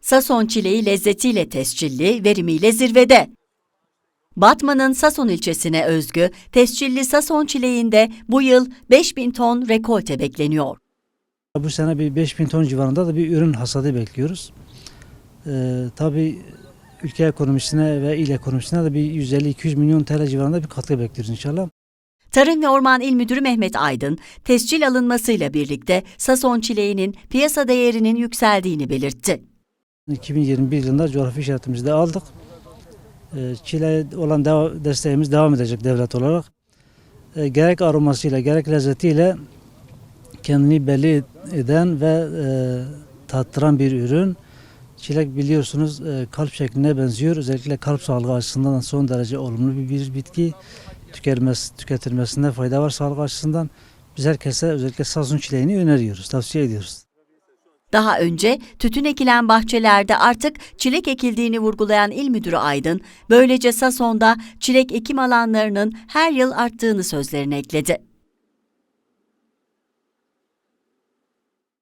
Sason çileği lezzetiyle tescilli, verimiyle zirvede. Batman'ın Sason ilçesine özgü tescilli Sason çileğinde bu yıl 5000 ton rekolte bekleniyor. Bu sene bir 5000 ton civarında da bir ürün hasadı bekliyoruz. Ee, tabii ülke ekonomisine ve il ekonomisine de bir 150-200 milyon TL civarında bir katkı bekliyoruz inşallah. Tarım ve Orman İl Müdürü Mehmet Aydın, tescil alınmasıyla birlikte Sason çileğinin piyasa değerinin yükseldiğini belirtti. 2021 yılında coğrafi işaretimizi de aldık. Ee, Çile olan desteğimiz devam edecek devlet olarak. Ee, Gerek aromasıyla gerek lezzetiyle kendini belli eden ve e, tattıran bir ürün. Çilek biliyorsunuz e, kalp şekline benziyor. Özellikle kalp sağlığı açısından son derece olumlu bir bitki. Tüketilmesi, tüketilmesinde fayda var sağlık açısından. Biz herkese özellikle sazun çileğini öneriyoruz, tavsiye ediyoruz. Daha önce tütün ekilen bahçelerde artık çilek ekildiğini vurgulayan İl Müdürü Aydın, böylece Sason'da çilek ekim alanlarının her yıl arttığını sözlerine ekledi.